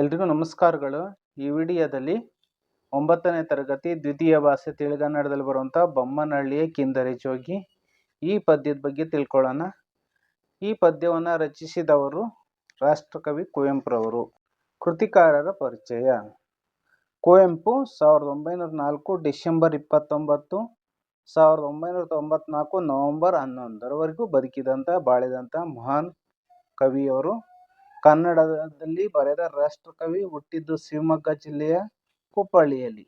ಎಲ್ರಿಗೂ ನಮಸ್ಕಾರಗಳು. ಈ ವಿಡಿಯೋದಲ್ಲಿ ಒಂಬತ್ತನೇ ತರಗತಿ ದ್ವಿತೀಯ ಭಾಷೆ ತಿಳಿಗನ್ನಡದಲ್ಲಿ ಬರುವಂಥ ಬೊಮ್ಮನಹಳ್ಳಿಯ ಕಿಂದರಿ ಜೋಗಿ ಈ ಪದ್ಯದ ಬಗ್ಗೆ ತಿಳ್ಕೊಳ್ಳೋಣ. ಈ ಪದ್ಯವನ್ನು ರಚಿಸಿದವರು ರಾಷ್ಟ್ರಕವಿ ಕುವೆಂಪುರವರು. ಕೃತಿಕಾರರ ಪರಿಚಯ. ಕುವೆಂಪು ಸಾವಿರದ ಒಂಬೈನೂರ ನಾಲ್ಕು ಡಿಸೆಂಬರ್ ಇಪ್ಪತ್ತೊಂಬತ್ತು, ಸಾವಿರದ ಒಂಬೈನೂರ ತೊಂಬತ್ನಾಲ್ಕು ನವಂಬರ್ ಹನ್ನೊಂದರವರೆಗೂ ಬದುಕಿದಂಥ, ಬಾಳಿದಂಥ ಮಹಾನ್ ಕವಿಯವರು. ಕನ್ನಡದಲ್ಲಿ ಬರೆದ ರಾಷ್ಟ್ರಕವಿ ಹುಟ್ಟಿದ್ದು ಶಿವಮೊಗ್ಗ ಜಿಲ್ಲೆಯ ಕುಪ್ಪಳ್ಳಿಯಲ್ಲಿ.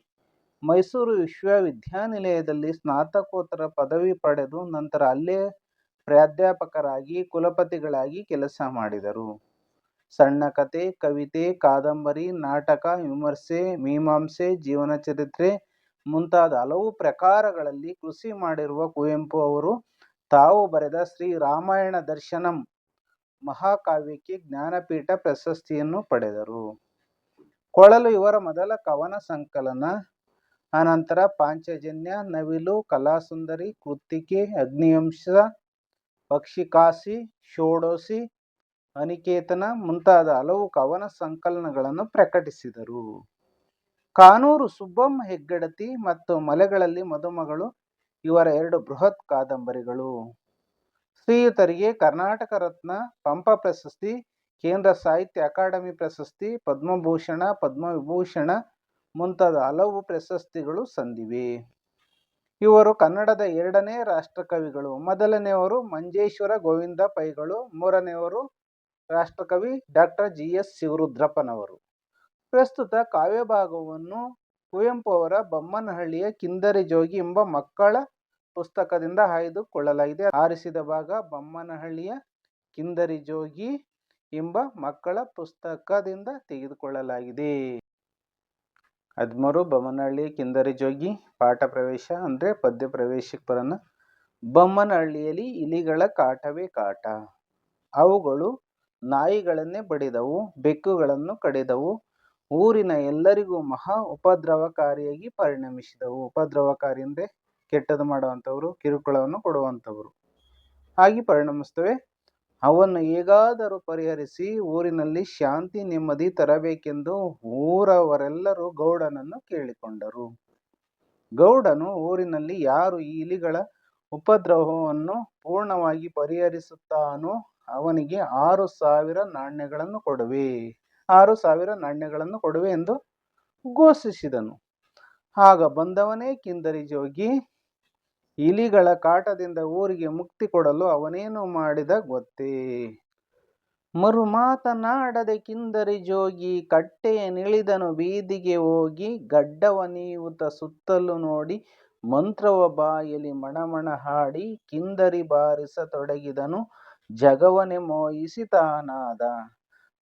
ಮೈಸೂರು ವಿಶ್ವವಿದ್ಯಾನಿಲಯದಲ್ಲಿ ಸ್ನಾತಕೋತ್ತರ ಪದವಿ ಪಡೆದು ನಂತರ ಅಲ್ಲೇ ಪ್ರಾಧ್ಯಾಪಕರಾಗಿ ಕುಲಪತಿಗಳಾಗಿ ಕೆಲಸ ಮಾಡಿದರು. ಸಣ್ಣ ಕತೆ, ಕವಿತೆ, ಕಾದಂಬರಿ, ನಾಟಕ, ವಿಮರ್ಶೆ, ಮೀಮಾಂಸೆ, ಜೀವನ ಚರಿತ್ರೆ ಮುಂತಾದ ಹಲವು ಪ್ರಕಾರಗಳಲ್ಲಿ ಕೃಷಿ ಮಾಡಿರುವ ಕುವೆಂಪು ಅವರು ತಾವು ಬರೆದ ಶ್ರೀ ರಾಮಾಯಣ ದರ್ಶನಂ ಮಹಾಕಾವ್ಯಕ್ಕೆ ಜ್ಞಾನಪೀಠ ಪ್ರಶಸ್ತಿಯನ್ನು ಪಡೆದರು. ಕೊಳಲು ಇವರ ಮೊದಲ ಕವನ ಸಂಕಲನ. ಅನಂತರ ಪಾಂಚಜನ್ಯ, ನವಿಲು, ಕಲಾಸುಂದರಿ, ಕೃತ್ತಿಕೆ ಅಗ್ನಿಯಂಶ ಪಕ್ಷಿಕಾಸಿ ಷೋಡೋಸಿ, ಅನಿಕೇತನ ಮುಂತಾದ ಹಲವು ಕವನ ಸಂಕಲನಗಳನ್ನು ಪ್ರಕಟಿಸಿದರು. ಕಾನೂರು ಸುಬ್ಬಮ್ಮ ಹೆಗ್ಗಡತಿ ಮತ್ತು ಮಲೆಗಳಲ್ಲಿ ಮದುಮಗಳು ಇವರ ಎರಡು ಬೃಹತ್ ಕಾದಂಬರಿಗಳು. ಶ್ರೀಯುತರಿಗೆ ಕರ್ನಾಟಕ ರತ್ನ ಪಂಪ ಪ್ರಶಸ್ತಿ, ಕೇಂದ್ರ ಸಾಹಿತ್ಯ ಅಕಾಡೆಮಿ ಪ್ರಶಸ್ತಿ, ಪದ್ಮಭೂಷಣ, ಪದ್ಮವಿಭೂಷಣ ಮುಂತಾದ ಹಲವು ಪ್ರಶಸ್ತಿಗಳು ಸಂದಿವೆ. ಇವರು ಕನ್ನಡದ ಎರಡನೇ ರಾಷ್ಟ್ರಕವಿಗಳು. ಮೊದಲನೆಯವರು ಮಂಜೇಶ್ವರ ಗೋವಿಂದ ಪೈಗಳು. ಮೂರನೆಯವರು ರಾಷ್ಟ್ರಕವಿ ಡಾಕ್ಟರ್ ಜಿ ಎಸ್ ಶಿವರುದ್ರಪ್ಪನವರು. ಪ್ರಸ್ತುತ ಕಾವ್ಯಭಾಗವನ್ನು ಕುವೆಂಪು ಅವರ ಬೊಮ್ಮನಹಳ್ಳಿಯ ಕಿಂದರಿ ಜೋಗಿ ಎಂಬ ಮಕ್ಕಳ ಪುಸ್ತಕದಿಂದ ಆಯ್ದುಕೊಳ್ಳಲಾಗಿದೆ. ಆರಿಸಿದ ಭಾಗ ಬೊಮ್ಮನಹಳ್ಳಿಯ ಕಿಂದರಿ ಜೋಗಿ ಎಂಬ ಮಕ್ಕಳ ಪುಸ್ತಕದಿಂದ ತೆಗೆದುಕೊಳ್ಳಲಾಗಿದೆ. ಹದಿಮೂರು ಬೊಮ್ಮನಹಳ್ಳಿ ಕಿಂದರಿ ಜೋಗಿ ಪಾಠ ಪ್ರವೇಶ ಅಂದರೆ ಪದ್ಯ ಪ್ರವೇಶಕ್ಕೆ ಬರೋಣ ಬೊಮ್ಮನಹಳ್ಳಿಯಲ್ಲಿ ಇಲಿಗಳ ಕಾಟವೇ ಕಾಟ. ಅವುಗಳು ನಾಯಿಗಳನ್ನೇ ಬಡಿದವು, ಬೆಕ್ಕುಗಳನ್ನು ಕಡಿದವು, ಊರಿನ ಎಲ್ಲರಿಗೂ ಮಹಾ ಉಪದ್ರವಕಾರಿಯಾಗಿ ಪರಿಣಮಿಸಿದವು. ಉಪದ್ರವಕಾರಿ ಅಂದರೆ ಕೆಟ್ಟದ್ದು ಮಾಡುವಂಥವರು, ಕಿರುಕುಳವನ್ನು ಕೊಡುವಂಥವರು. ಹಾಗೆ ಪರಿಣಮಿಸ್ತವೆ ಅವನ್ನು ಹೇಗಾದರೂ ಪರಿಹರಿಸಿ ಊರಿನಲ್ಲಿ ಶಾಂತಿ, ನೆಮ್ಮದಿ ತರಬೇಕೆಂದು ಊರವರೆಲ್ಲರೂ ಗೌಡನನ್ನು ಕೇಳಿಕೊಂಡರು. ಗೌಡನು ಊರಿನಲ್ಲಿ ಯಾರು ಈ ಇಲಿಗಳ ಉಪದ್ರವವನ್ನು ಪೂರ್ಣವಾಗಿ ಪರಿಹರಿಸುತ್ತಾನೋ ಅವನಿಗೆ ಆರು ಸಾವಿರ ನಾಣ್ಯಗಳನ್ನು ಕೊಡುವೆ. ಆರು ಸಾವಿರ ನಾಣ್ಯಗಳನ್ನು ಕೊಡುವೆ ಎಂದು ಘೋಷಿಸಿದನು. ಆಗ ಬಂದವನೇ ಕಿಂದರಿ ಜೋಗಿ ಇಲಿಗಳ ಕಾಟದಿಂದ ಊರಿಗೆ ಮುಕ್ತಿ ಕೊಡಲು ಅವನೇನು ಮಾಡಿದ ಗೊತ್ತೇ? ಮರು ಮಾತನಾಡದೆ ಕಿಂದರಿ ಜೋಗಿ ಕಟ್ಟೆಯ ನಿಳಿದನು, ಬೀದಿಗೆ ಹೋಗಿ ಗಡ್ಡವ ನೀವುತ ಸುತ್ತಲೂ ನೋಡಿ ಮಂತ್ರವ ಬಾಯಲಿ ಮಣಮಣ ಹಾಡಿ ಕಿಂದರಿ ಬಾರಿಸ ತೊಡಗಿದನು, ಜಗವನೆ ಮೋಹಿಸಿತಾನಾದ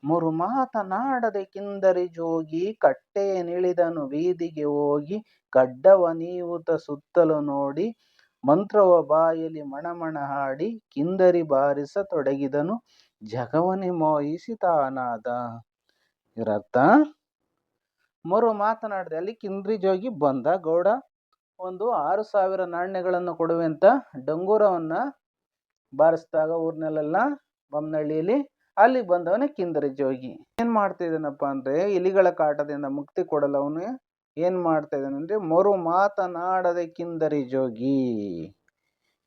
ಮರು ಮಾತನಾಡದೆ ಕಿಂದರಿ ಜೋಗಿ ಕಟ್ಟೆಯ ನಿಳಿದನು, ಬೀದಿಗೆ ಹೋಗಿ ಗಡ್ಡವ ನೀವುತ ಸುತ್ತಲೂ ನೋಡಿ ಮಂತ್ರವ ಬಾಯಲಿ ಮಣಮಣ ಹಾಡಿ ಕಿಂದರಿ ಬಾರಿಸತೊಡಗಿದನು. ಜಗವನೆ ಮೋಹಿಸಿತಾನಾದ ಇದರರ್ಥ ಮರು ಮಾತನಾಡಿದೆ, ಅಲ್ಲಿ ಕಿಂದ್ರಿ ಜೋಗಿ ಬಂದ. ಗೌಡ, ಒಂದು ಆರು ಸಾವಿರ ನಾಣ್ಯಗಳನ್ನು ಕೊಡುವೆ ಅಂತ ಡಂಗೂರವನ್ನ ಬಾರಿಸಿದಾಗ ಊರಿನಲ್ಲೆಲ್ಲ ಬೊಮ್ಮನಹಳ್ಳಿಯಲ್ಲಿ ಅಲ್ಲಿ ಬಂದವನೇ ಕಿಂದರಿ ಜೋಗಿ. ಏನ್ ಮಾಡ್ತಿದ್ದಾನಪ್ಪ ಅಂದ್ರೆ, ಇಲಿಗಳ ಕಾಟದಿಂದ ಮುಕ್ತಿ ಕೊಡಲು ಅವನು ಏನ್ ಮಾಡ್ತಾ ಇದ್ದಾನೆ ಅಂದ್ರೆ, ಮರು ಮಾತನಾಡದೆ ಕಿಂದರಿ ಜೋಗಿ.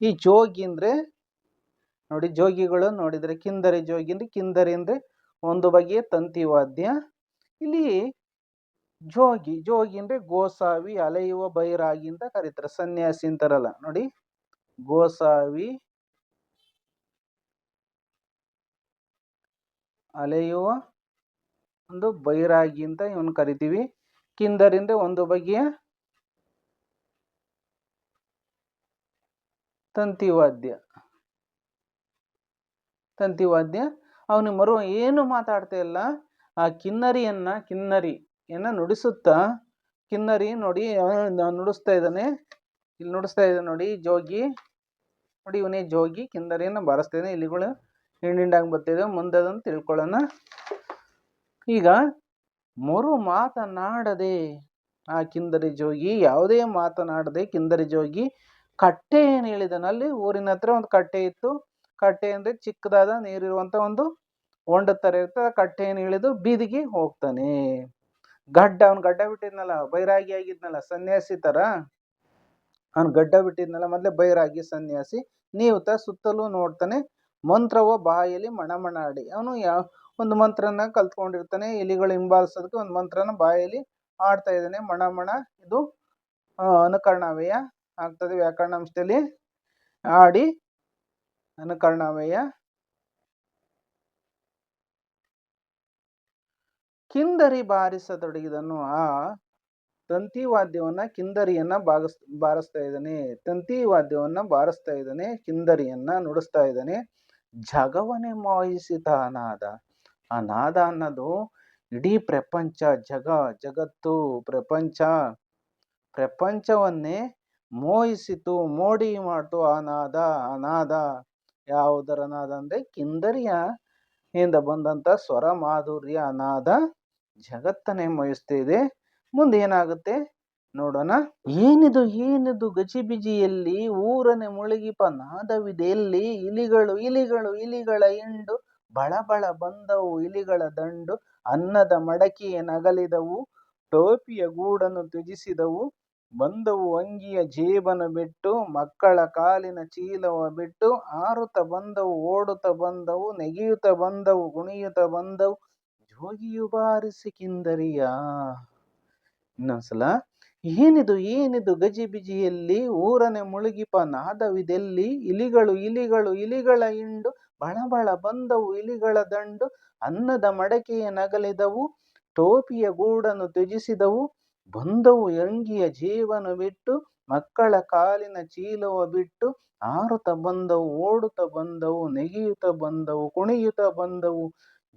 ಈ ಜೋಗಿ ಅಂದರೆ, ನೋಡಿ ಜೋಗಿಗಳು ನೋಡಿದ್ರೆ, ಕಿಂದರಿ ಜೋಗಿ ಅಂದರೆ, ಕಿಂದರಿ ಅಂದರೆ ಒಂದು ಬಗೆಯ ತಂತಿ ವಾದ್ಯ. ಇಲ್ಲಿ ಜೋಗಿ ಜೋಗಿ ಅಂದರೆ ಗೋಸಾವಿ ಅಲೆಯುವ ಬೈರಾಗಿ ಅಂತ ಕರೀತಾರೆ, ಸನ್ಯಾಸಿ ಅಂತಾರಲ್ಲ, ನೋಡಿ. ಗೋಸಾವಿ ಅಲೆಯುವ ಒಂದು ಬೈರಾಗಿ ಅಂತ ಇವನು ಕರಿತೀವಿ. ಕಿಂದರಿಂದ ಒಂದು ಬಗೆಯ ತಂತಿವಾದ್ಯ. ತಂತಿವಾದ್ಯ. ಅವನು ಮರು ಏನು ಮಾತಾಡ್ತಾ ಇಲ್ಲ. ಆ ಕಿನ್ನರಿಯನ್ನ ಏನ ನುಡಿಸುತ್ತಾ, ಕಿನ್ನರಿ ನೋಡಿ ನುಡಿಸ್ತಾ ಇದ್ದಾನೆ. ಇಲ್ಲಿ ನುಡಿಸ್ತಾ ಇದ್ದಾನೆ ನೋಡಿ, ಜೋಗಿ. ನೋಡಿ, ಇವನೇ ಜೋಗಿ. ಕಿನ್ನರಿಯನ್ನ ಬಾರಿಸ್ತಾ ಇದ್ದಾನೆ. ಇಲಿಗಳು ಹಿಂಡಿಂಡಾಗಿ ಮುಂದೆ ಅದನ್ನು ತಿಳ್ಕೊಳ್ಳೋಣ. ಈಗ ಮರು ಮಾತನಾಡದೆ. ಆ ಕಿಂದರಿ ಜೋಗಿ ಯಾವುದೇ ಮಾತನಾಡದೆ ಕಿಂದರಿ ಜೋಗಿ ಕಟ್ಟೆ ಏನು ಹೇಳಿದನಲ್ಲಿ ಊರಿನ ಹತ್ರ ಒಂದು ಕಟ್ಟೆ ಇತ್ತು. ಕಟ್ಟೆ ಅಂದರೆ ಚಿಕ್ಕದಾದ ನೀರಿರುವಂಥ ಒಂದು ಹೊಂಡದ ಥರ ಇರ್ತದೆ ಕಟ್ಟೆಯನ್ನು ಇಳಿದು ಬೀದಿಗೆ ಹೋಗ್ತಾನೆ. ಗಡ್ಡ, ಅವ್ನು ಗಡ್ಡ ಬಿಟ್ಟಿದ್ನಲ್ಲ, ಬೈರಾಗಿ ಆಗಿದ್ನಲ್ಲ, ಸನ್ಯಾಸಿ ಥರ ಅವ್ನು ಗಡ್ಡ ಬಿಟ್ಟಿದ್ನಲ್ಲ, ಮೊದಲೇ ಬೈರಾಗಿ, ಸನ್ಯಾಸಿ. ನೀವುತ ಸುತ್ತಲೂ ನೋಡ್ತಾನೆ, ಮಂತ್ರವ ಬಾಯಲ್ಲಿ ಮಣಮಣಾಡಿ. ಅವನು ಯಾವ ಒಂದು ಮಂತ್ರನ ಕಲ್ತ್ಕೊಂಡಿರ್ತಾನೆ. ಎಲಿಗಳು ಹಿಂಬಾಲಿಸೋದಕ್ಕೆ ಒಂದು ಮಂತ್ರನ ಬಾಯಲ್ಲಿ ಆಡ್ತಾ ಇದ್ದಾನೆ. ಮಣ ಮಣ, ಇದು ಅನುಕರಣಾವ್ಯಯ ಆಗ್ತದೆ ವ್ಯಾಕರಣಾಂಶದಲ್ಲಿ. ಆಡಿ ಅನುಕರಣಾವ್ಯಯ. ಕಿಂದರಿ ಬಾರಿಸತೊಡಗಿದನು. ಆ ತಂತಿ ವಾದ್ಯವನ್ನ ಕಿಂದರಿಯನ್ನ ಬಾಗಿಸ್, ಬಾರಿಸ್ತಾ ಇದ್ದಾನೆ. ತಂತಿ ವಾದ್ಯವನ್ನ ಬಾರಿಸ್ತಾ ಇದ್ದಾನೆ. ಕಿಂದರಿಯನ್ನ ನುಡಿಸ್ತಾ ಇದ್ದಾನೆ. ಜಗವನೇ ಮೋಹಿಸಿದ ಆ ನಾದ ಅನ್ನೋದು ಇಡೀ ಪ್ರಪಂಚ, ಜಗ, ಜಗತ್ತು, ಪ್ರಪಂಚ, ಪ್ರಪಂಚವನ್ನೇ ಮೋಹಿಸಿತು, ಮೋಡಿ ಮಾಡ್ತು ಆ ನಾದ ಆ ನಾದ. ಯಾವುದರ ನಾದ ಅಂದರೆ ಕಿಂದರಿಯ ಇಂದ ಬಂದಂತ ಸ್ವರ ಮಾಧುರ್ಯ ಅನಾದ ನಾದ ಜಗತ್ತನ್ನೇ ಮೋಹಿಸ್ತಿದೆ. ಮುಂದೆ ಏನಾಗುತ್ತೆ ನೋಡೋಣ. ಏನಿದು ಏನಿದು ಗಜಿಬಿಜಿಯಲ್ಲಿ ಊರನೆ ಮುಳುಗಿಪ ನಾದವಿದೆ. ಎಲ್ಲಿ ಇಲಿಗಳು ಇಲಿಗಳು, ಇಲಿಗಳ ಹಿಂಡು ಬಳಬಳ ಬಂದವು ಇಲಿಗಳ ದಂಡು, ಅನ್ನದ ಮಡಕೆಯ ನಗಲಿದವು, ಟೋಪಿಯ ಗೂಡನ್ನು ತ್ಯಜಿಸಿದವು, ಬಂದವು ಅಂಗಿಯ ಜೇಬನ ಬಿಟ್ಟು, ಮಕ್ಕಳ ಕಾಲಿನ ಚೀಲವ ಬಿಟ್ಟು, ಆರುತ ಬಂದವು ಓಡುತ್ತ ಬಂದವು ನೆಗೆಯುತ್ತ ಬಂದವು ಕುಣಿಯುತ್ತ ಬಂದವು, ಜೋಗಿಯು ಬಾರಿಸಿ ಕಿಂದರಿಯ. ಇನ್ನೊಂದ್ಸಲ, ಏನಿದು ಏನಿದು ಗಜಿಬಿಜಿಯಲ್ಲಿ ಊರನೆ ಮುಳುಗಿಪ ನಾದವಿದೆಲ್ಲಿ, ಇಲಿಗಳು ಇಲಿಗಳು, ಇಲಿಗಳ ಹಿಂಡು ಬಳಬಳ ಬಂದವು ಇಲಿಗಳ ದಂಡು ಅನ್ನದ ಮಡಕೆಯ ನಗಲಿದವು, ಟೋಪಿಯ ಗೂಡನ್ನು ತ್ಯಜಿಸಿದವು, ಬಂದವು ಎಂಗಿಯ ಜೀವನ ಬಿಟ್ಟು, ಮಕ್ಕಳ ಕಾಲಿನ ಚೀಲವ ಬಿಟ್ಟು, ಆರುತ ಬಂದವು ಓಡುತ್ತ ಬಂದವು ನೆಗೆಯುತ್ತ ಬಂದವು ಕುಣಿಯುತ್ತ ಬಂದವು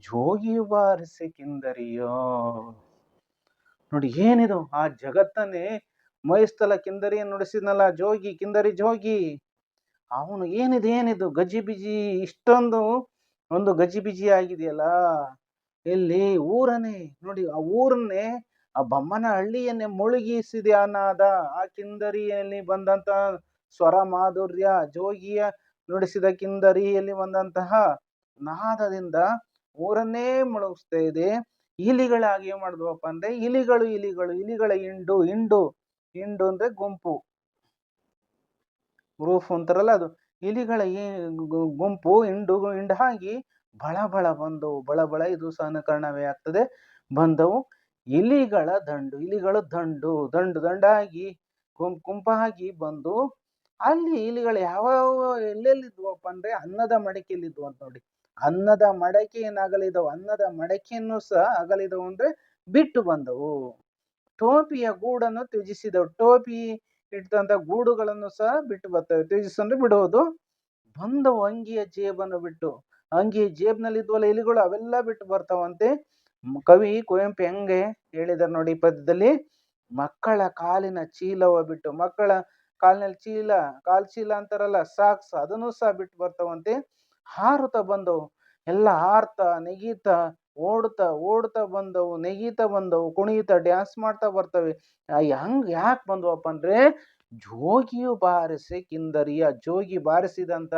ಜೋಗಿ ಬಾರಿಸಿ ಕಿಂದರಿಯೋ ನೋಡಿ ಏನಿದು ಆ ಜಗತ್ತನ್ನೇ ಮೈಸ್ತಲ ಕಿಂದರಿಯನ್ನು ನುಡಿಸಿದ್ನಲ್ಲ ಜೋಗಿ, ಕಿಂದರಿ ಜೋಗಿ? ಅವನು ಏನಿದು ಏನಿದು? ಗಜಿಬಿಜಿ ಇಷ್ಟೊಂದು ಒಂದು ಗಜಿಬಿಜಿ ಆಗಿದೆಯಲ್ಲ? ಎಲ್ಲಿ? ಊರನೇ ನೋಡಿ, ಆ ಊರನ್ನೇ, ಆ ಬೊಮ್ಮನ ಹಳ್ಳಿಯನ್ನೇ ಮುಳುಗಿಸಿದೆ ಆ ನಾದ ಆ ಕಿಂದರಿಯಲ್ಲಿ ಬಂದಂತ ಸ್ವರ ಮಾಧುರ್ಯ ಜೋಗಿಯ ನುಡಿಸಿದ ಕಿಂದರಿಯಲ್ಲಿ ಬಂದಂತಹ ನಾದದಿಂದ ಊರನ್ನೇ ಮುಳುಗಿಸ್ತಾ ಇದೆ. ಇಲಿಗಳಾಗಿ ಏನ್ ಮಾಡಿದ್ವಪ್ಪ ಅಂದ್ರೆ ಇಲಿಗಳು ಇಲಿಗಳು, ಇಲಿಗಳ ಹಿಂಡು ಹಿಂಡು ಹಿಂಡು ಅಂದ್ರೆ ಗುಂಪು. ಗ್ರೂಪ್ ಅಂತಾರಲ್ಲ ಅದು. ಇಲಿಗಳ ಈ- ಗುಂಪು ಹಿಂಡು ಹಿಂಡು ಹಾಕಿ ಬಳ ಬಳ ಬಂದವು. ಬಳ ಬಳ ಇದು ಸಹ ಅನುಕರಣವೇ ಆಗ್ತದೆ. ಬಂದವು. ಇಲಿಗಳ ದಂಡು, ಇಲಿಗಳು ದಂಡು ದಂಡು ದಂಡಾಗಿ ಗುಂಪು ಗುಂಪಾಗಿ ಬಂದು ಅಲ್ಲಿ ಇಲಿಗಳು ಯಾವ ಎಲ್ಲೆಲ್ಲಿದ್ವಪ್ಪ ಅಂದ್ರೆ ಅನ್ನದ ಮಡಕೆಯಲ್ಲಿದ್ವು ಅಂತ ನೋಡಿ. ಅನ್ನದ ಮಡಕೆಯನ್ನು ಅಗಲಿದವು ಅನ್ನದ ಮಡಕೆಯನ್ನು ಸಹ ಅಗಲಿದವು ಅಂದ್ರೆ ಬಿಟ್ಟು ಬಂದವು. ಟೋಪಿಯ ಗೂಡನ್ನು ತ್ಯಜಿಸಿದವು. ಟೋಪಿ ಇಟ್ಟಂತ ಗೂಡುಗಳನ್ನು ಸಹ ಬಿಟ್ಟು ಬರ್ತವೆ ತ್ಯಜಿಸಂದ್ರೆ ಬಿಡುವುದು ಬಂದವು ಅಂಗಿಯ ಜೇಬನ್ನು ಬಿಟ್ಟು, ಅಂಗಿಯ ಜೇಬ್ನಲ್ಲಿ ಇದ್ವಲ್ಲ ಇಲಿಗಳು ಅವೆಲ್ಲ ಬಿಟ್ಟು ಬರ್ತಾವಂತೆ. ಕವಿ ಕುವೆಂಪು ಹೆಂಗೆ ಹೇಳಿದಾರೆ ನೋಡಿ ಪದ್ಯದಲ್ಲಿ, ಮಕ್ಕಳ ಕಾಲಿನ ಚೀಲವ ಬಿಟ್ಟು, ಮಕ್ಕಳ ಕಾಲಿನಲ್ಲಿ ಚೀಲ, ಕಾಲ್ ಚೀಲ ಅಂತಾರಲ್ಲ, ಸಾಕ್ಸ್, ಅದನ್ನು ಸಹ ಬಿಟ್ಟು ಬರ್ತಾವಂತೆ. ಹಾರುತ್ತಾ ಬಂದವು. ಎಲ್ಲ ಹಾರ್ತಾ, ನೆಗೀತಾ ಓಡ್ತಾ ಓಡ್ತಾ ಬಂದವು, ನೆಗೀತಾ ಬಂದವು, ಕುಣಿಯುತ್ತಾ ಡ್ಯಾನ್ಸ್ ಮಾಡ್ತಾ ಬರ್ತವೆ. ಹಂಗೆ ಯಾಕೆ ಬಂದವಪ್ಪ ಅಂದ್ರೆ, ಜೋಗಿಯು ಬಾರಿಸಿ ಕಿಂದರಿಯ, ಜೋಗಿ ಬಾರಿಸಿದಂತ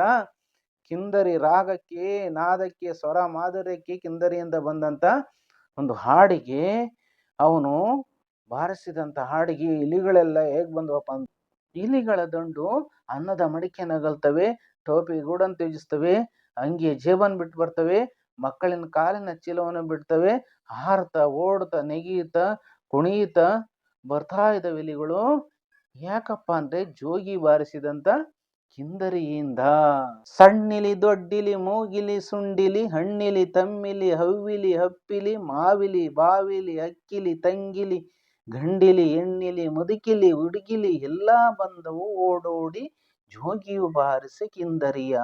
ಕಿಂದರಿ ರಾಗಕ್ಕೆ, ನಾದಕ್ಕೆ, ಸ್ವರ ಮಾಧುರ್ಯಕ್ಕೆ ಕಿಂದರಿಯಿಂದ ಬಂದಂತ ಒಂದು ಹಾಡಿಗೆ ಅವನು ಬಾರಿಸಿದಂತ ಹಾಡಿಗೆ ಇಲಿಗಳೆಲ್ಲ ಹೇಗೆ ಬಂದವಪ್ಪ ಅಂತ ಇಲಿಗಳ ದಂಡು ಅನ್ನದ ಮಡಿಕೆ ನಗಲ್ತವೆ ಟೋಪಿ ಗೂಡನ್ನು ತ್ಯಜಿಸ್ತವೆ ಅಂಗಿ ಜೇಬನ್ ಬಿಟ್ಟು ಬರ್ತವೆ ಮಕ್ಕಳಿನ ಕಾಲಿನ ಚೀಲವನ್ನು ಬಿಡ್ತವೆ. ಹಾರತ, ಓಡ್ತಾ, ನೆಗೀತ ಕುಣಿಯುತ್ತಾ ಬರ್ತಾ ಇದ್ದಾವೆ ಇಲಿಗಳು. ಯಾಕಪ್ಪ ಅಂದ್ರೆ ಜೋಗಿ ಬಾರಿಸಿದಂತ ಕಿಂದರಿಯಿಂದ. ಸಣ್ಣಿಲಿ ದೊಡ್ಡಿಲಿ, ಮೂಗಿಲಿ ಸುಂಡಿಲಿ, ಹಣ್ಣಿಲಿ ತಮ್ಮಿಲಿ, ಹವ್ವಿಲಿ ಹಪ್ಪಿಲಿ, ಮಾವಿಲಿ ಬಾವಿಲಿ, ಅಕ್ಕಿಲಿ ತಂಗಿಲಿ, ಗಂಡಿಲಿ ಎಣ್ಣಿಲಿ ಮುದುಕಿಲಿ ಹುಡುಗಿಲಿ ಎಲ್ಲಾ ಬಂದವು ಓಡೋಡಿ ಜೋಗಿಯು ಬಾರಿಸಿ ಕಿಂದರಿಯ.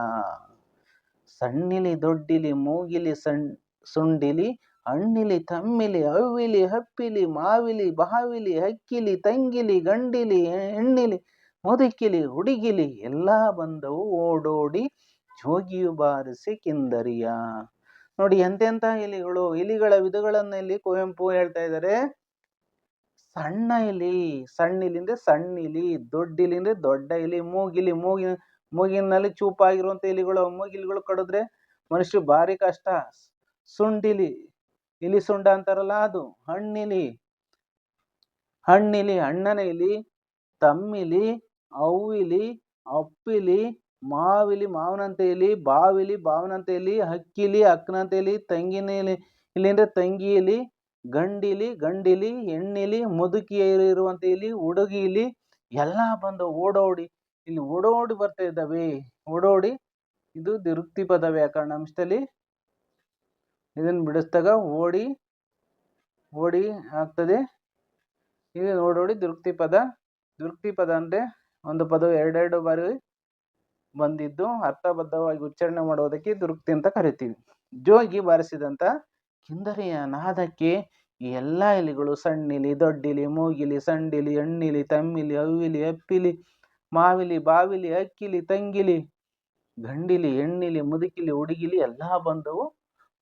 ಸಣ್ಣಿಲಿ ದೊಡ್ಡಿಲಿ ಮೂಗಿಲಿ ಸಣ್, ಸುಂಡಿಲಿ ಹಣ್ಣಿಲಿ ತಮ್ಮಿಲಿ ಅವ್ವಿಲಿ ಹಪ್ಪಿಲಿ ಮಾವಿಲಿ ಬಾವಿಲಿ ಹಕ್ಕಿಲಿ ತಂಗಿಲಿ ಗಂಡಿಲಿ ಹೆಣ್ಣಿಲಿ ಮುದುಕಿಲಿ ಹುಡುಗಿಲಿ ಎಲ್ಲ ಬಂದವು ಓಡೋಡಿ ಜೋಗಿಯು ಬಾರಿಸಿ ಕಿಂದರಿಯ. ನೋಡಿ ಎಂತೆಂತ ಇಲಿಗಳು ಇಲಿಗಳ ವಿಧಗಳನ್ನ ಇಲ್ಲಿ ಕುವೆಂಪು ಹೇಳ್ತಾ ಇದ್ದಾರೆ ಸಣ್ಣ ಇಲಿ ಸಣ್ಣ ಇಲಿ ಅಂದ್ರೆ ಸಣ್ಣ ಇಲಿ ದೊಡ್ಡ ಇಲಿ ದೊಡ್ಡ ಇಲಿ ಮೂಗಿಲಿ ಮೂಗಿನ ಮೂಗಿನಲ್ಲಿ ಚೂಪಾಗಿರುವಂಥ ಇಲಿಗಳು, ಮೂಗಿಲಿಗಳು ಕಡಿದ್ರೆ ಮನುಷ್ಯ ಭಾರಿ ಕಷ್ಟ. ಸುಂಡಿಲಿ, ಇಲಿ ಸುಂಡ ಅಂತಾರಲ್ಲ ಅದು, ಹಣ್ಣಿಲಿ. ಹಣ್ಣಿಲಿ ಅಣ್ಣನ ಇಲಿ, ತಮ್ಮಿಲಿ, ಅವ್ವಿಲಿ, ಅಪ್ಪಿಲಿ, ಮಾವಿಲಿ, ಮಾವನಂತೆ ಇಲಿ, ಬಾವಿಲಿ, ಬಾವನಂತೆ ಇಲಿ, ಹಕ್ಕಿಲಿ ಅಕ್ಕನಂತೆ ಇಲಿ, ತಂಗಿನ ಇಲಿ ಇಲ್ಲಿ ಅಂದ್ರೆ ತಂಗಿಲಿ ಗಂಡಿಲಿ ಗಂಡಿಲಿ ಹೆಣ್ಣಿಲಿ ಮುದುಕಿಯಲ್ಲಿರುವಂತ ಇಲಿ ಹುಡುಗಿ ಇಲಿ, ಎಲ್ಲ ಬಂದು ಓಡೋಡಿ ಇಲ್ಲಿ ಓಡೋಡಿ ಬರ್ತಾ ಇದ್ದಾವೆ. ಓಡೋಡಿ, ಇದು ದಿರುಕ್ತಿ ಪದ ವ್ಯಾಕರಣ ಅಂಶದಲ್ಲಿ. ಇದನ್ನ ಬಿಡಿಸಿದಾಗ ಓಡಿ ಓಡಿ ಆಗ್ತದೆ. ಇದು ಓಡೋಡಿ ದುರುಕ್ತಿ ಪದ. ದುರುಕ್ತಿ ಪದ ಅಂದ್ರೆ ಒಂದು ಪದ ಎರಡೆರಡು ಬಾರಿ ಬಂದಿದ್ದು. ಅರ್ಥಬದ್ಧವಾಗಿ ಉಚ್ಚಾರಣೆ ಮಾಡುವುದಕ್ಕೆ ದುರುಕ್ತಿ ಅಂತ ಕರಿತೀವಿ. ಜೋಗಿ ಬಾರಿಸಿದಂತ ಕಿಂದರಿಯ ನಾದಕ್ಕೆ ಈ ಎಲ್ಲ ಇಲಿಗಳು ಸಣ್ಣಿಲಿ, ದೊಡ್ಡಿಲಿ, ಮೂಗಿಲಿ, ಸಂಡಿಲಿ, ಎಣ್ಣಿಲಿ, ತಮ್ಮಿಲಿ ಅವ್ವಿಲಿ ಅಪ್ಪಿಲಿ ಮಾವಿಲಿ, ಬಾವಿಲಿ, ಅಕ್ಕಿಲಿ, ತಂಗಿಲಿ, ಗಂಡಿಲಿ, ಹೆಣ್ಣಿಲಿ, ಮುದುಕಿಲಿ, ಹುಡುಗಿಲಿ ಎಲ್ಲ ಬಂದವು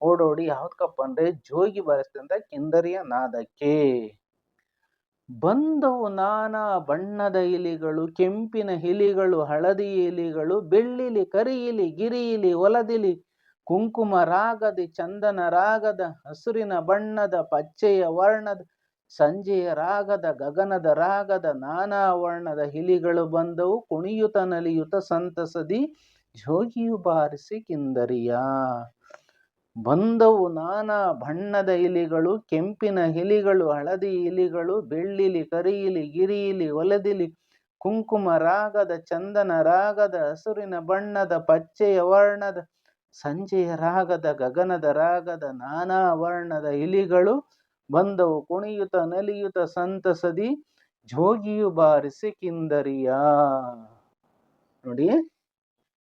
ಓಡೋಡಿ ಯಾವ್ದಕ್ಕಪ್ಪ ಅಂದ್ರೆ ಜೋಗಿ ಬಾರಿಸಿದಂತ ಕಿಂದರಿಯ ನಾದಕ್ಕೆ. ಬಂದವು ನಾನಾ ಬಣ್ಣದ ಇಲಿಗಳು, ಕೆಂಪಿನ ಇಲಿಗಳು, ಹಳದಿ ಇಲಿಗಳು, ಬೆಳ್ಳಿಲಿ, ಕರಿಯಿಲಿ, ಗಿರಿಯಿಲಿ, ಒಲದಿಲಿ, ಕುಂಕುಮ, ರಾಗದಿ, ಚಂದನ, ರಾಗದ, ಹಸುರಿನ ಬಣ್ಣದ, ಪಚ್ಚೆಯ ವರ್ಣದ ಸಂಜೆಯ ರಾಗದ ಗಗನದ ರಾಗದ ನಾನಾ ವರ್ಣದ ಹಿಲಿಗಳು ಬಂದವು. ಕುಣಿಯುತ ನಲಿಯುತ ಸಂತಸದಿ ಜೋಗಿಯು ಬಾರಿಸಿ ಕಿಂದರಿಯ. ಬಂದವು ನಾನಾ ಬಣ್ಣದ ಇಲಿಗಳು, ಕೆಂಪಿನ ಇಲಿಗಳು ಹಳದಿ ಇಲಿಗಳು, ಬೆಳ್ಳಿಲಿ, ಕರಿಯಿಲಿ, ಗಿರಿಯಿಲಿ, ಒಲೆದಿಲಿ, ಕುಂಕುಮ ರಾಗದ ಚಂದನ ರಾಗದ ಹಸುರಿನ ಬಣ್ಣದ ಪಚ್ಚೆಯ ವರ್ಣದ, ಸಂಜೆಯ ರಾಗದ ಗಗನದ ರಾಗದ ನಾನಾ ವರ್ಣದ ಇಲಿಗಳು ಬಂದವು ಕುಣಿಯುತ ನಲಿಯುತ ಸಂತಸದಿ ಜೋಗಿಯು ಬಾರಿಸಿ ಕಿಂದರಿಯ. ನೋಡಿ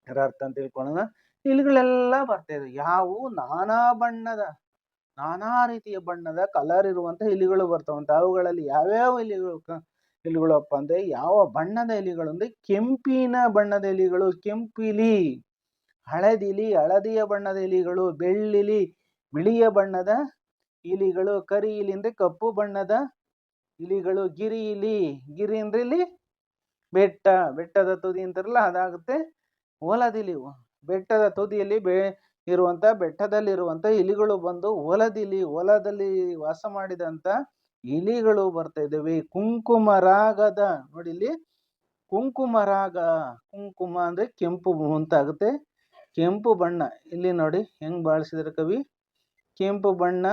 ಇದರ ಅರ್ಥ ಅಂತ ತಿಳ್ಕೊಳ್ಳೋಣ. ಇಲ್ಲಿಗಳೆಲ್ಲ ಬರ್ತಾ ಇದೆ. ಯಾವು ನಾನಾ ಬಣ್ಣದ, ನಾನಾ ರೀತಿಯ ಬಣ್ಣದ ಕಲರ್ ಇರುವಂತ ಇಲಿಗಳು ಬರ್ತಾವಂತ. ಅವುಗಳಲ್ಲಿ ಯಾವ್ಯಾವ ಇಲಿಗಳು ಇಲಿಗಳಪ್ಪ ಅಂದ್ರೆ ಯಾವ ಬಣ್ಣದ ಇಲಿಗಳು ಅಂದ್ರೆ ಕೆಂಪಿನ ಬಣ್ಣದ ಇಲಿಗಳು, ಕೆಂಪಿಲಿ, ಹಳದಿಲಿ, ಹಳದಿಯ ಬಣ್ಣದ ಇಲಿಗಳು, ಬೆಳ್ಳಿಲಿ, ಬಿಳಿಯ ಬಣ್ಣದ ಇಲಿಗಳು ಕರಿ ಇಲಿ ಅಂದ್ರೆ ಕಪ್ಪು ಬಣ್ಣದ ಇಲಿಗಳು ಗಿರಿ ಇಲಿ, ಗಿರಿ ಅಂದ್ರೆ ಇಲ್ಲಿ ಬೆಟ್ಟ, ಬೆಟ್ಟದ ತುದಿ ಅಂತಾರಲ್ಲ, ಅದಾಗುತ್ತೆ. ಓಲದಿಲಿ ಬೆಟ್ಟದ ತುದಿಯಲ್ಲಿ ಬೆ ಇರುವಂತ, ಬೆಟ್ಟದಲ್ಲಿರುವಂತ ಇಲಿಗಳು ಬಂದು ಹೊಲದಿಲಿ, ಹೊಲದಲ್ಲಿ ವಾಸ ಮಾಡಿದಂತ ಇಲಿಗಳು ಬರ್ತಾ ಇದ್ದಾವೆ ಕುಂಕುಮ ರಾಗದ, ನೋಡಿ ಇಲ್ಲಿ, ಕುಂಕುಮ ರಾಗ, ಕುಂಕುಮ ಅಂದ್ರೆ ಕೆಂಪು ಅಂತ ಆಗುತ್ತೆ. ಕೆಂಪು ಬಣ್ಣ, ಇಲ್ಲಿ ನೋಡಿ, ಹೆಂಗ್ ಬಾಳಿಸಿದ್ರೆ ಕವಿ? ಕೆಂಪು ಬಣ್ಣ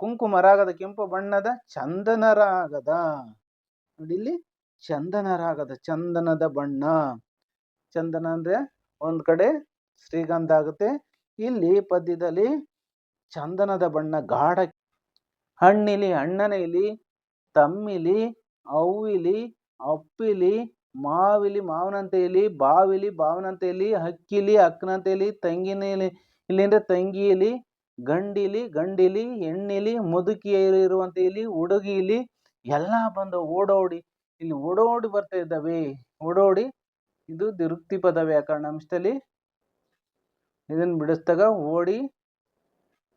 ಕುಂಕುಮ ರಾಗದ ಕೆಂಪು ಬಣ್ಣದ ಚಂದನ ರಾಗದ ನೋಡಿ ಇಲ್ಲಿ ಚಂದನ ರಾಗದ ಚಂದನದ ಬಣ್ಣ. ಚಂದನ ಅಂದ್ರೆ ಒಂದ್ ಕಡೆ ಶ್ರೀಗಂಧ ಆಗುತ್ತೆ. ಇಲ್ಲಿ ಪದ್ಯದಲ್ಲಿ ಚಂದನದ ಬಣ್ಣ, ಗಾಢ. ಹಣ್ಣಿಲಿ ಅಣ್ಣನ ಇಲಿ ತಮ್ಮಿಲಿ, ಅವ್ವಿಲಿ, ಅಪ್ಪಿಲಿ, ಮಾವಿಲಿ ಮಾವನಂತೆ ಇಲಿ ಬಾವಿಲಿ ಬಾವನಂತೆ ಇಲಿ ಹಕ್ಕಿಲಿ ಅಕ್ಕನಂತೆ ಇಲಿ ತಂಗಿನ ಇಲಿ ಗಂಡಿಲಿ ಗಂಡಿಲಿ, ಹೆಣ್ಣಿಲಿ ಮುದುಕಿಯಲ್ಲಿರುವಂತೆ ಇಲಿ ಹುಡುಗಿಲಿ ಎಲ್ಲ ಬಂದು ಓಡೋಡಿ, ಇಲ್ಲಿ ಓಡೋಡಿ ಬರ್ತಾ ಇದ್ದಾವೆ. ಓಡೋಡಿ, ಇದು ದಿರುಕ್ತಿ ಪದ ವ್ಯಾಕರಣ ಅಂಶದಲ್ಲಿ. ಇದನ್ನ ಬಿಡಿಸ್ದಾಗ ಓಡಿ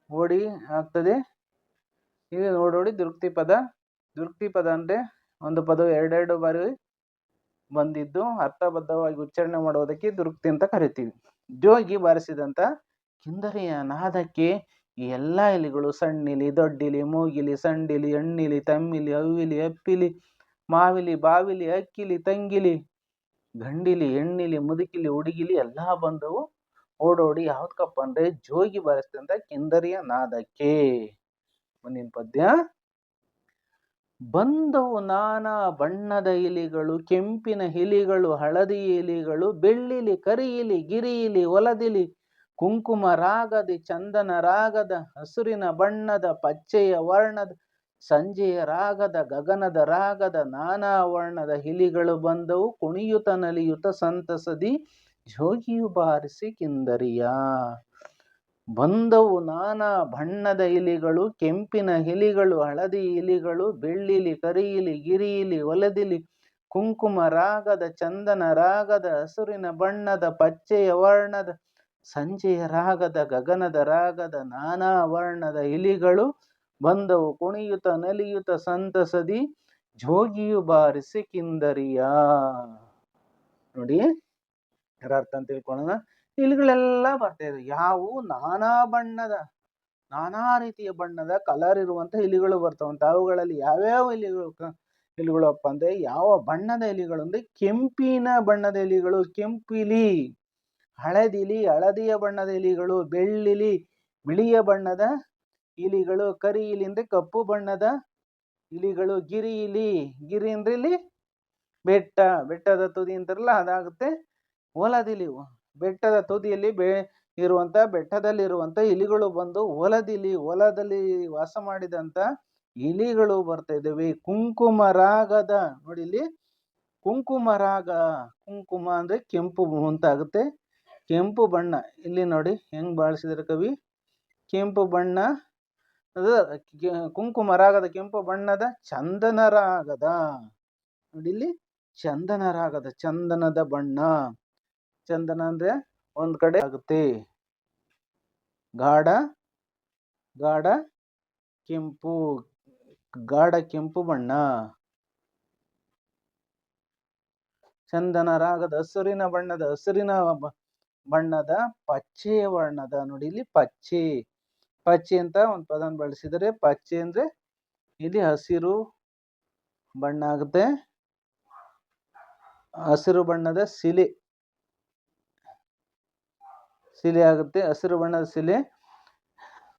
ಓಡಿ ಆಗ್ತದೆ. ಇದು ಓಡೋಡಿ ದುರುಕ್ತಿ ಪದ. ದುರುಕ್ತಿ ಪದ ಅಂದ್ರೆ ಒಂದು ಪದ ಎರಡೆರಡು ಬಾರಿ ಬಂದಿದ್ದು, ಅರ್ಥಬದ್ಧವಾಗಿ ಉಚ್ಚಾರಣೆ ಮಾಡುವುದಕ್ಕೆ ದುರುಕ್ತಿ ಅಂತ ಕರಿತೀವಿ. ಜೋಗಿ ಬಾರಿಸಿದಂತ ಕಿಂದರಿಯ ನಾದಕ್ಕೆ ಈ ಎಲ್ಲ ಇಲಿಗಳು ಸಣ್ಣಿಲಿ, ದೊಡ್ಡಿಲಿ, ಮೂಗಿಲಿ, ಸಂಡಿಲಿ, ಎಣ್ಣಿಲಿ, ತಮ್ಮಿಲಿ ಅವ್ವಿಲಿ ಅಪ್ಪಿಲಿ, ಮಾವಿಲಿ, ಬಾವಿಲಿ, ಅಕ್ಕಿಲಿ, ತಂಗಿಲಿ, ಗಂಡಿಲಿ, ಎಣ್ಣಿಲಿ, ಮುದುಕಿಲಿ ಹುಡುಗಿಲಿ ಎಲ್ಲ ಬಂದವು ಓಡೋಡಿ ಯಾವ್ದಕ್ಕಪ್ಪ ಅಂದ್ರೆ ಜೋಗಿ ಬರೆಸ್ತಂತ ಕಿಂದರಿಯ ನಾದಕ್ಕೆ ಮುಂದಿನ ಪದ್ಯ. ಬಂದವು ನಾನಾ ಬಣ್ಣದ ಇಲಿಗಳು ಕೆಂಪಿನ ಇಲಿಗಳು ಹಳದಿ ಇಲಿಗಳು ಬೆಳ್ಳಿಲಿ, ಕರಿಯಿಲಿ, ಗಿರಿಯಿಲಿ, ಒಲದಿಲಿ ಕುಂಕುಮ ರಾಗದಿ ಚಂದನ ರಾಗದ ಹಸುರಿನ ಬಣ್ಣದ ಪಚ್ಚೆಯ ವರ್ಣದ ಸಂಜೆಯ ರಾಗದ ಗಗನದ ರಾಗದ ನಾನಾ ವರ್ಣದ ಹಿಲಿಗಳು ಬಂದವು. ಕುಣಿಯುತ ನಲಿಯುತ ಸಂತಸದಿ ಜೋಗಿಯು ಬಾರಿಸಿ ಕಿಂದರಿಯ. ಬಂದವು ನಾನಾ ಬಣ್ಣದ ಇಲಿಗಳು, ಕೆಂಪಿನ ಇಲಿಗಳು ಹಳದಿ ಇಲಿಗಳು, ಬೆಳ್ಳಿಲಿ, ಕರಿಯಿಲಿ, ಗಿರಿಯಿಲಿ, ಒಲೆದಿಲಿ. ಕುಂಕುಮ ರಾಗದ ಚಂದನ ರಾಗದ ಹಸುರಿನ ಬಣ್ಣದ ಪಚ್ಚೆಯ ವರ್ಣದ ಸಂಜೆಯ ರಾಗದ ಗಗನದ ರಾಗದ ನಾನಾ ವರ್ಣದ ಇಲಿಗಳು ಬಂದವು. ಕುಣಿಯುತ ನಲಿಯುತ ಸಂತಸದಿ ಜೋಗಿಯು ಬಾರಿಸಿ ಕಿಂದರಿಯ. ನೋಡಿ ಯಾರರ್ಥ ಅರ್ಥ ಅಂತ ತಿಳ್ಕೊಳ್ಳೋಣ. ಇಲಿಗಳೆಲ್ಲ ಬರ್ತಾ ಇದಾವೆ. ಯಾವು ನಾನಾ ಬಣ್ಣದ, ನಾನಾ ರೀತಿಯ ಬಣ್ಣದ ಕಲರ್ ಇರುವಂತ ಇಲಿಗಳು ಬರ್ತಾವಂತ ಅವುಗಳಲ್ಲಿ ಯಾವ್ಯಾವ ಇಲಿಗಳು ಇಲಿಗಳಪ್ಪ ಅಂದ್ರೆ ಯಾವ ಬಣ್ಣದ ಇಲಿಗಳು ಅಂದ್ರೆ ಕೆಂಪಿನ ಬಣ್ಣದ ಇಲಿಗಳು, ಕೆಂಪಿಲಿ. ಹಳದಿಲಿ, ಹಳದಿಯ ಬಣ್ಣದ ಇಲಿಗಳು, ಬೆಳ್ಳಿಲಿ, ಬಿಳಿಯ ಬಣ್ಣದ ಇಲಿಗಳು, ಕರಿ ಇಲಿ ಕಪ್ಪು ಬಣ್ಣದ ಇಲಿಗಳು, ಗಿರಿ ಇಲಿ, ಗಿರಿ ಅಂದ್ರೆ ಇಲ್ಲಿ ಬೆಟ್ಟ, ಬೆಟ್ಟದ ತುದಿ ಅಂತಾರಲ್ಲ, ಅದಾಗುತ್ತೆ. ಓಲದಿಲಿ, ಬೆಟ್ಟದ ತುದಿಯಲ್ಲಿ ಬೆ, ಇರುವಂತ, ಬೆಟ್ಟದಲ್ಲಿರುವಂತ ಇಲಿಗಳು ಬಂದು ಹೊಲದಿಲಿ ಹೊಲದಲ್ಲಿ ವಾಸ ಮಾಡಿದಂತ ಇಲಿಗಳು ಬರ್ತಾ ಇದ್ದಾವೆ ಕುಂಕುಮ ರಾಗದ, ನೋಡಿ ಇಲ್ಲಿ, ಕುಂಕುಮ ರಾಗ, ಕುಂಕುಮ ಅಂದ್ರೆ ಕೆಂಪು ಅಂತ ಆಗುತ್ತೆ. ಕೆಂಪು ಬಣ್ಣ. ಇಲ್ಲಿ ನೋಡಿ ಹೆಂಗ್ ಬಾಳಿಸಿದಾರೆ ಕವಿ. ಕೆಂಪು ಬಣ್ಣ ಅದು, ಕೆ- ಕುಂಕುಮ ರಾಗದ ಕೆಂಪು ಬಣ್ಣದ ಚಂದನ ರಾಗದ. ನೋಡಿ ಇಲ್ಲಿ ಚಂದನ ರಾಗದ ಚಂದನದ ಬಣ್ಣ. ಚಂದನ ಅಂದ್ರೆ ಒಂದ್ ಕಡೆ ಆಗುತ್ತೆ. ಗಾಢ ಗಾಢ ಕೆಂಪು ಗಾಢ ಕೆಂಪು ಬಣ್ಣ. ಚಂದನ ರಾಗದ ಹಸುರಿನ ಬಣ್ಣದ ಹಸುರಿನ ಬಣ್ಣದ ಪಚ್ಚೆ ವರ್ಣದ ನೋಡಿ ಇಲ್ಲಿ ಪಚ್ಚೆ. ಪಚ್ಚೆ ಅಂತ ಒಂದು ಪದನ ಬಳಸಿದರೆ ಪಚ್ಚೆ ಅಂದ್ರೆ ಇಲ್ಲಿ ಹಸಿರು ಬಣ್ಣ ಆಗುತ್ತೆ. ಹಸಿರು ಬಣ್ಣದ ಸಿಲೆ. ಸಿಲೆ ಆಗುತ್ತೆ, ಹಸಿರು ಬಣ್ಣದ ಸಿಲೆ.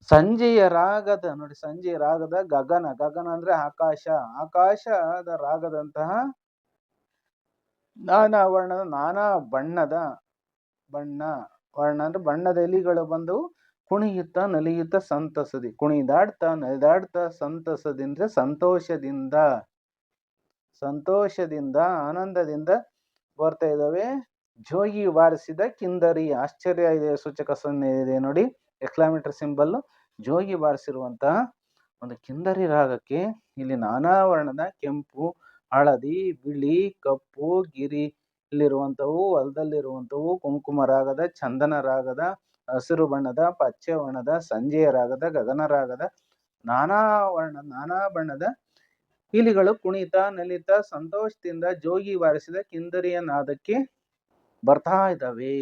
ಸಂಜೆಯ ರಾಗದ ನೋಡಿ, ಸಂಜೆಯ ರಾಗದ ಗಗನ. ಗಗನ ಅಂದ್ರೆ ಆಕಾಶ. ಆಕಾಶದ ರಾಗದಂತಹ ನಾನಾ ವರ್ಣದ, ನಾನಾ ಬಣ್ಣದ ಬಣ್ಣ. ವರ್ಣ ಅಂದ್ರೆ ಬಣ್ಣದ ಎಲಿಗಳು ಬಂದು ಕುಣಿಯುತ್ತಾ ನಲಿಯುತ್ತಾ ಸಂತಸದಿ. ಕುಣಿದಾಡ್ತಾ, ನಲಿದಾಡ್ತಾ, ಸಂತಸದಿಂದ, ಸಂತೋಷದಿಂದ. ಸಂತೋಷದಿಂದ, ಆನಂದದಿಂದ ಬರ್ತಾ ಇದ್ದಾವೆ. ಜೋಗಿ ಬಾರಿಸಿದ ಕಿಂದರಿ. ಆಶ್ಚರ್ಯ ಇದೆ, ಸೂಚಕ ಸೊನ್ನೆ ಇದೆ ನೋಡಿ. ಎಕ್ಲಾಮೀಟರ್ ಸಿಂಬಲ್ ಜೋಗಿ ಬಾರಿಸಿರುವಂತಹ ಒಂದು ಕಿಂದರಿ ರಾಗಕ್ಕೆ ಇಲ್ಲಿ ನಾನಾ ವರ್ಣದ ಕೆಂಪು, ಹಳದಿ, ಬಿಳಿ, ಕಪ್ಪು, ಗಿರಿ ಇಲ್ಲಿರುವಂತವು ಹೊಲದಲ್ಲಿರುವಂತವು ಕುಂಕುಮ ರಾಗದ, ಚಂದನ ರಾಗದ, ಹಸಿರು ಬಣ್ಣದ, ಪಚ್ಚೆ ಬಣ್ಣದ ಸಂಜೆಯ ರಾಗದ, ಗಗನ ರಾಗದ, ನಾನಾ ವರ್ಣ, ನಾನಾ ಬಣ್ಣದ ಇಲಿಗಳು ಕುಣಿತ, ನಲಿತ, ಸಂತೋಷದಿಂದ ಜೋಗಿ ಬಾರಿಸಿದ ಕಿಂದರಿಯ ನಾದಕ್ಕೆ ಬರ್ತಾ ಇದ್ದಾವೆ.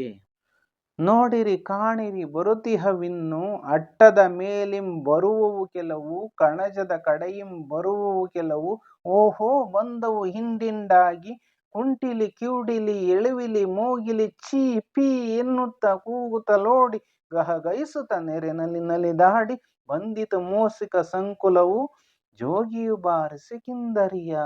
ನೋಡಿರಿ, ಕಾಣಿರಿ, ಬರುತಿಹವಿನ್ನು ಅಟ್ಟದ ಮೇಲಿಂ ಬರುವವು ಕೆಲವು, ಕಣಜದ ಕಡೆಯಿಂ ಬರುವವು ಕೆಲವು, ಓಹೋ, ಬಂದವು ಹಿಂದಿಂಡಾಗಿ ಕುಂಟಿಲಿ, ಕಿವುಡಿಲಿ, ಎಳುವಿಲಿ, ಮೂಗಿಲಿ ಚೀ ಪೀ ಎನ್ನುತ್ತ ನೆರೆ ಗಹಗೈಸುತ್ತ ನೆರೆನಲ್ಲಿ ನಲಿದಾಡಿ ಬಂದಿತ ಮೋಸಿಕ ಸಂಕುಲವು ಜೋಗಿಯು ಬಾರಿಸಿ ಕಿಂದರಿಯ.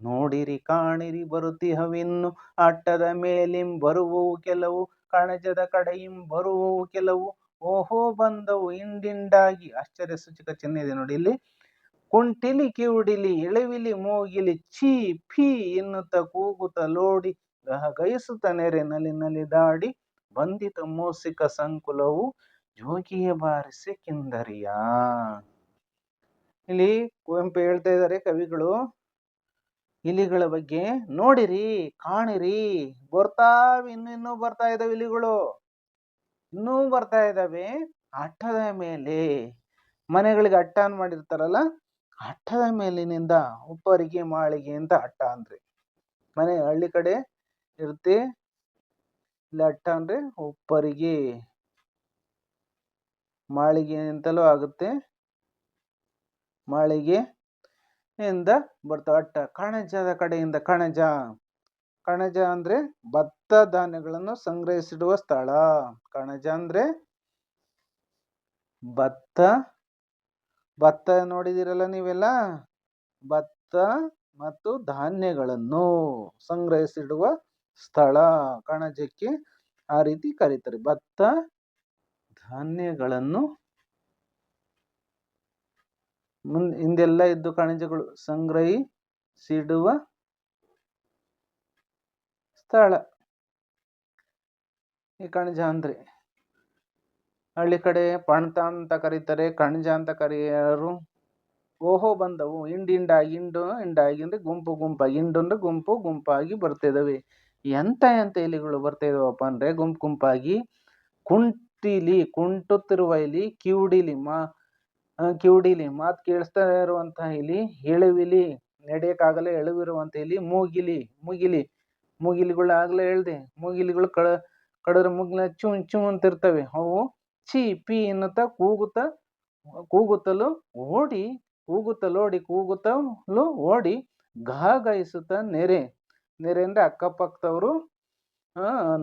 ನೋಡಿರಿ ಕಾಣಿರಿ ಬರುತಿಹವಿನ್ನು ಅಟ್ಟದ ಮೇಲಿಂ ಬರುವವು ಕೆಲವು, ಕಣಜದ ಕಡೆಯಿಂ ಬರುವವು ಕೆಲವು. ಓಹೋ ಬಂದವು ಇಂಡಿಂಡಾಗಿ ಆಶ್ಚರ್ಯ ಸೂಚಕ ಚಿಹ್ನೆ ಇದೆ ನೋಡಿ ಇಲ್ಲಿ. ಕುಂಟಿಲಿ ಕಿವುಡಿಲಿ ಎಳವಿಲಿ ಮೂಗಿಲಿ ಛೀ ಫೀ ಎನ್ನುತ್ತ ಕೂಗುತ್ತ ಲೋಡಿ ಗಹಗೈಸುತ್ತ ನೆರೆನಲ್ಲಿ ನಲಿದಾಡಿ ಬಂದಿತ ಮೋಸಿಕ ಸಂಕುಲವು ಜೋಗಿಯ ಬಾರಿಸಿ ಕಿಂದರಿಯ. ಇಲ್ಲಿ ಕುವೆಂಪು ಹೇಳ್ತಾ ಇದ್ದಾರೆ ಕವಿಗಳು, ಇಲಿಗಳ ಬಗ್ಗೆ ನೋಡಿರಿ, ಕಾಣಿರಿ ಬರ್ತಾವ್ ಇನ್ನು, ಇನ್ನೂ ಬರ್ತಾ ಇದಾವೆ ಇಲಿಗಳು. ಇನ್ನೂ ಬರ್ತಾ ಇದ್ದಾವೆ, ಅಟ್ಟದ ಮೇಲೆ ಮನೆಗಳಿಗೆ ಅಟ್ಟಾನ್ ಮಾಡಿರ್ತಾರಲ್ಲ ಅಟ್ಟದ ಮೇಲಿನಿಂದ ಉಪ್ಪರಿಗೆ ಮಾಳಿಗೆ ಅಂತ ಅಟ್ಟ ಅಂದ್ರೆ. ಮನೆ ಹಳ್ಳಿ ಕಡೆ ಇರುತ್ತೆ. ಇಲ್ಲಿ ಅಟ್ಟ ಅಂದ್ರೆ ಉಪ್ಪರಿಗೆ ಮಾಳಿಗೆ ಅಂತಲೂ ಆಗುತ್ತೆ. ಮಾಳಿಗೆ ಇಂದ ಬರ್ತಾವ ಅಟ್ಟ. ಕಣಜದ ಕಡೆಯಿಂದ ಕಣಜ ಕಣಜ ಅಂದ್ರೆ ಭತ್ತ ಧಾನ್ಯಗಳನ್ನು ಸಂಗ್ರಹಿಸಿಡುವ ಸ್ಥಳ. ಕಣಜ ಅಂದ್ರೆ ಭತ್ತ ಭತ್ತ ನೋಡಿದಿರಲ್ಲ ನೀವೆಲ್ಲ? ಭತ್ತ ಮತ್ತು ಧಾನ್ಯಗಳನ್ನು ಸಂಗ್ರಹಿಸಿಡುವ ಸ್ಥಳ ಕಣಜಕ್ಕೆ ಆ ರೀತಿ ಕರೀತಾರೆ. ಭತ್ತ, ಧಾನ್ಯಗಳನ್ನು ಮುಂದೆ ಹಿಂದೆಲ್ಲ ಇದ್ದು ಕಣಜಗಳು ಸಂಗ್ರಹಿಸಿಡುವ ಸ್ಥಳ. ಈ ಕಣಜ ಅಂದ್ರೆ ಹಳ್ಳಿ ಕಡೆ ಪಣ್ತ ಅಂತ ಕರೀತಾರೆ ಕಣಜ ಅಂತ ಕರೆಯೋರು. ಓಹೋ ಬಂದವು. ಹಿಂಡ್ ಹಿಂಡಾಗಿ ಹಿಂಡು, ಹಿಂಡಾಗಿ ಅಂದ್ರೆ ಗುಂಪು ಗುಂಪಾಗಿ ಹಿಂಡು ಅಂದ್ರೆ ಗುಂಪು, ಗುಂಪಾಗಿ ಬರ್ತಿದ್ದಾವೆ ಎಂತ ಎಂತ ಇಲಿಗಳು ಬರ್ತಾ ಅಂದರೆ ಗುಂಪು, ಗುಂಪಾಗಿ ಕುಂಟಿಲಿ, ಕುಂಟುತ್ತಿರುವ ಇಲಿ ಕಿವುಡಿಲಿ, ಮಾ ಕಿವುಡಿಲಿ. ಮಾತು ಕೇಳಿಸ್ತಾ ಇರುವಂತಹ ಇಲಿ ಎಳುವಿಲಿ, ನಡೆಯಕ್ಕಾಗಲೇ ಎಳುವಿರುವಂತ ಇಲಿ ಮೂಗಿಲಿ ಮೂಗಿಲಿ. ಮೂಗಿಲಿಗಳು ಆಗ್ಲೇ ಹೇಳ್ದೆ. ಮೂಗಿಲಿಗಳು ಕಡ ಕಡದ್ರ ಮುಗ್ಲ ಚೂ ಚೂ ಅಂತ ಇರ್ತವೆ ಅವು ಚಿ ಪಿ ಎನ್ನುತ್ತಾ ಕೂಗುತ್ತಾ, ಕೂಗುತ್ತಲು ಓಡಿ, ಕೂಗುತ್ತಲೋಡಿ, ಕೂಗುತ್ತಲು ಓಡಿ ಘಾಗಾಯಿಸುತ್ತಾ ನೆರೆ. ನೆರೆ ಅಂದರೆ ಅಕ್ಕಪಕ್ಕದವರು